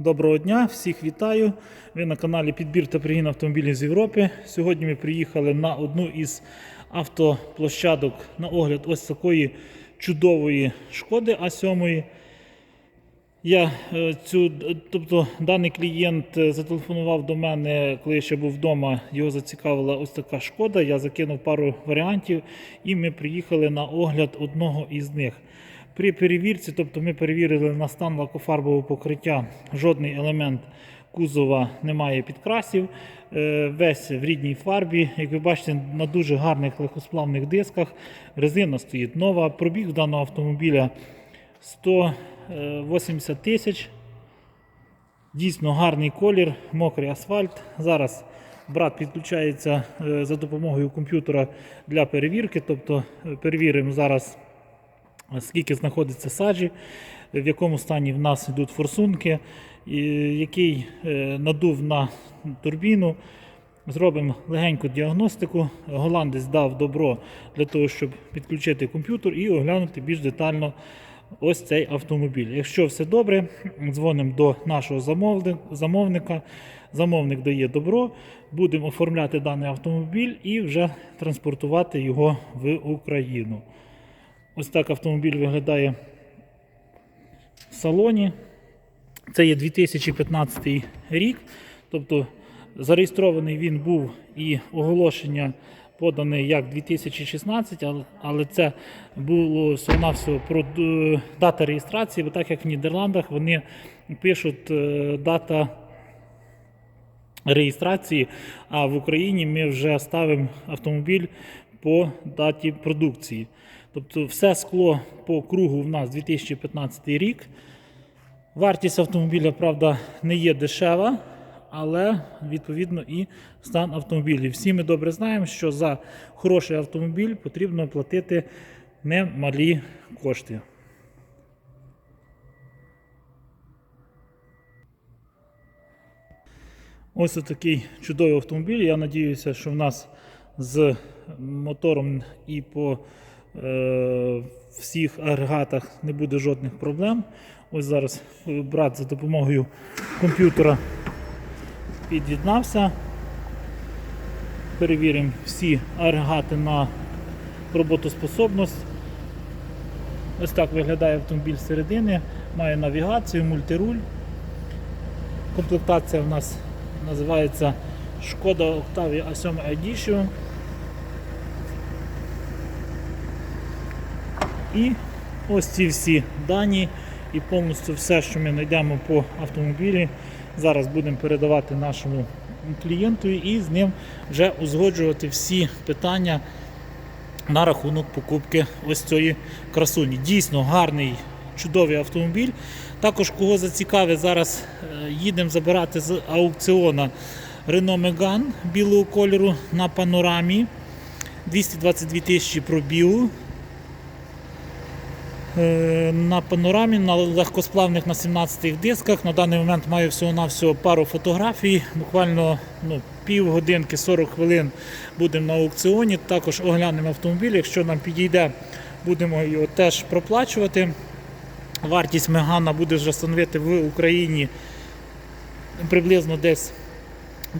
Доброго дня, всіх вітаю. Ви на каналі Підбір та пригін автомобілів з Європи. Сьогодні ми приїхали на одну із автоплощадок на огляд ось такої чудової шкоди А7. Я е, цю, тобто даний клієнт е, зателефонував до мене, коли я ще був вдома. Його зацікавила ось така шкода. Я закинув пару варіантів, і ми приїхали на огляд одного із них. При перевірці, тобто ми перевірили на стан лакофарбового покриття, жодний елемент кузова не має підкрасів. Е, Весь в рідній фарбі. Як ви бачите, на дуже гарних легкосплавних дисках. Резина стоїть нова. Пробіг даного автомобіля 180 тисяч. Дійсно гарний колір, мокрий асфальт. Зараз брат підключається е, за допомогою комп'ютера для перевірки. Тобто е, перевіримо зараз, скільки знаходиться саджі, в якому стані в нас йдуть форсунки, який е, надув на турбіну. Зробимо легеньку діагностику. Голландець дав добро для того, щоб підключити комп'ютер і оглянути більш детально ось цей автомобіль. Якщо все добре, дзвонимо до нашого замовника. Замовник дає добро, будемо оформляти даний автомобіль і вже транспортувати його в Україну. Ось так автомобіль виглядає в салоні. Це є 2015 рік. Тобто зареєстрований він був і оголошення подане як 2016, але, це було всього-навсього про дата реєстрації, бо так як в Нідерландах вони пишуть е, дата реєстрації, а в Україні ми вже ставимо автомобіль по даті продукції. Тобто все скло по кругу в нас 2015 рік. Вартість автомобіля, правда, не є дешева, але відповідно і стан автомобілів. Всі ми добре знаємо, що за хороший автомобіль потрібно платити немалі кошти. Ось такий чудовий автомобіль. Я сподіваюся, що в нас з мотором і по е, всіх агрегатах не буде жодних проблем. Ось зараз е, брат за допомогою комп'ютера під'єднався. Перевіримо всі агрегати на роботоспособність. Ось так виглядає автомобіль зсередини. Має навігацію, мультируль. Комплектація в нас називається Шкода Octavia A7 Edition. І ось ці всі дані і повністю все, що ми знайдемо по автомобілі, зараз будемо передавати нашому клієнту і з ним вже узгоджувати всі питання на рахунок покупки ось цієї красуні. Дійсно гарний, чудовий автомобіль. Також кого зацікавить, зараз е, їдемо забирати з аукціона Renault Megane білого кольору на панорамі. 222 тисячі пробігу. Е, На панорамі, на легкосплавних на 17-х дисках. На даний момент маю всього-навсього пару фотографій. Буквально ну, пів годинки, 40 хвилин будемо на аукціоні. Також оглянемо автомобіль. Якщо нам підійде, будемо його теж проплачувати. Вартість Мегана буде вже становити в Україні приблизно десь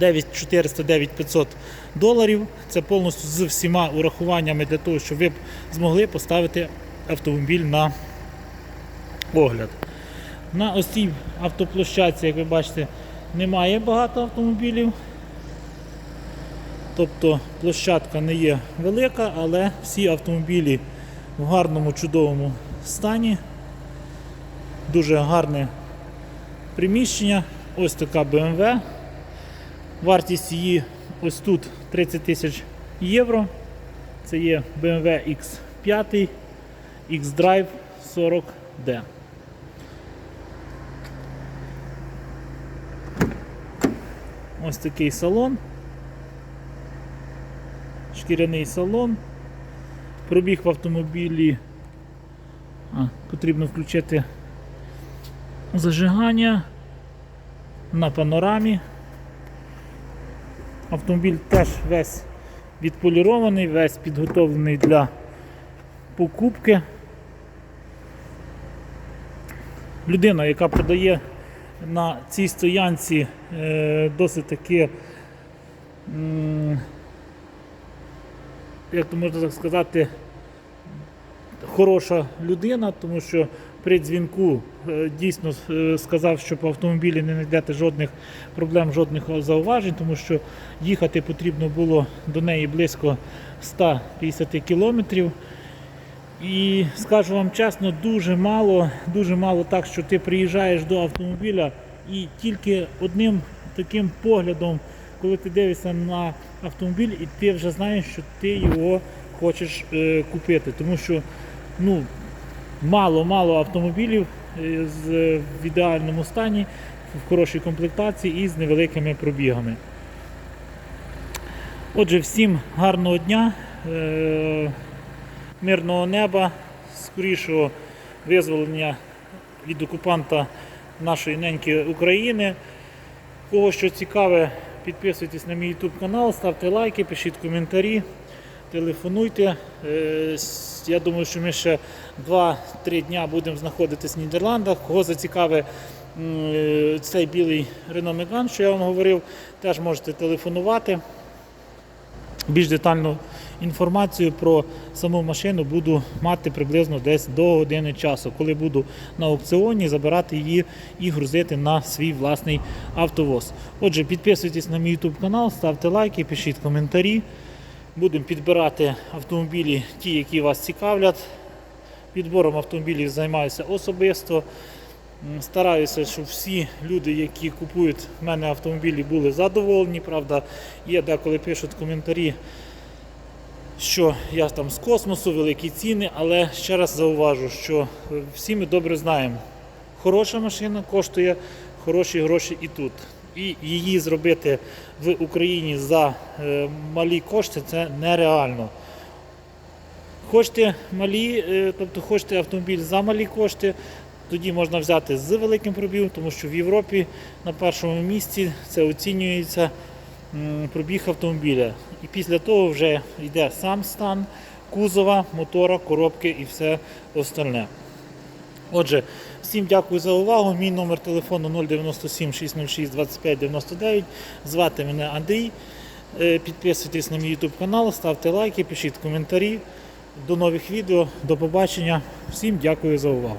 9400-9500 доларів. Це повністю з всіма урахуваннями для того, щоб ви змогли поставити автомобіль на огляд. На ось цій автоплощадці, як ви бачите, немає багато автомобілів. Тобто площадка не є велика, але всі автомобілі в гарному, чудовому стані. Дуже гарне приміщення. Ось така BMW. Вартість її ось тут 30 тисяч євро. Це є BMW X5 X-Drive 40D. Ось такий салон. Шкіряний салон. Пробіг в автомобілі. А, потрібно включити зажигання на панорамі. Автомобіль теж весь відполірований, весь підготовлений для покупки. Людина, яка продає на цій стоянці е, досить таки, як то можна так сказати, хороша людина, тому що при дзвінку е, дійсно е, сказав, що по автомобілі не знайдете жодних проблем, жодних зауважень, тому що їхати потрібно було до неї близько 150 кілометрів. І скажу вам чесно, дуже мало, дуже мало так, що ти приїжджаєш до автомобіля і тільки одним таким поглядом, коли ти дивишся на автомобіль, і ти вже знаєш, що ти його хочеш е, купити. Тому що ну, мало-мало автомобілів е, з, в ідеальному стані, в хорошій комплектації і з невеликими пробігами. Отже, всім гарного дня, е, мирного неба, скорішого визволення від окупанта нашої неньки України. Кого що цікаве, підписуйтесь на мій YouTube канал, ставте лайки, пишіть коментарі, телефонуйте. Е, Я думаю, що ми ще 2-3 дня будемо знаходитись в Нідерландах. Кого зацікаве е, цей білий Renault Megane, що я вам говорив, теж можете телефонувати. Більш детальну інформацію про саму машину буду мати приблизно десь до години часу, коли буду на аукціоні забирати її і грузити на свій власний автовоз. Отже, підписуйтесь на мій YouTube канал, ставте лайки, пишіть коментарі. Будемо підбирати автомобілі, ті, які вас цікавлять. Підбором автомобілів займаюся особисто. Стараюся, щоб всі люди, які купують в мене автомобілі, були задоволені. Правда, є деколи пишуть коментарі, що я там з космосу, великі ціни, але ще раз зауважу, що всі ми добре знаємо, хороша машина коштує хороші гроші і тут. І її зробити в Україні за е, малі кошти це нереально. Хочете малі, е, тобто хочете автомобіль за малі кошти, тоді можна взяти з великим пробігом, тому що в Європі на першому місці це оцінюється пробіг автомобіля. І після того вже йде сам стан кузова, мотора, коробки і все остальне. Отже, всім дякую за увагу. Мій номер телефону 097 606 25 99. Звати мене Андрій. Е, Підписуйтесь на мій YouTube канал, ставте лайки, пишіть коментарі. До нових відео, до побачення. Всім дякую за увагу.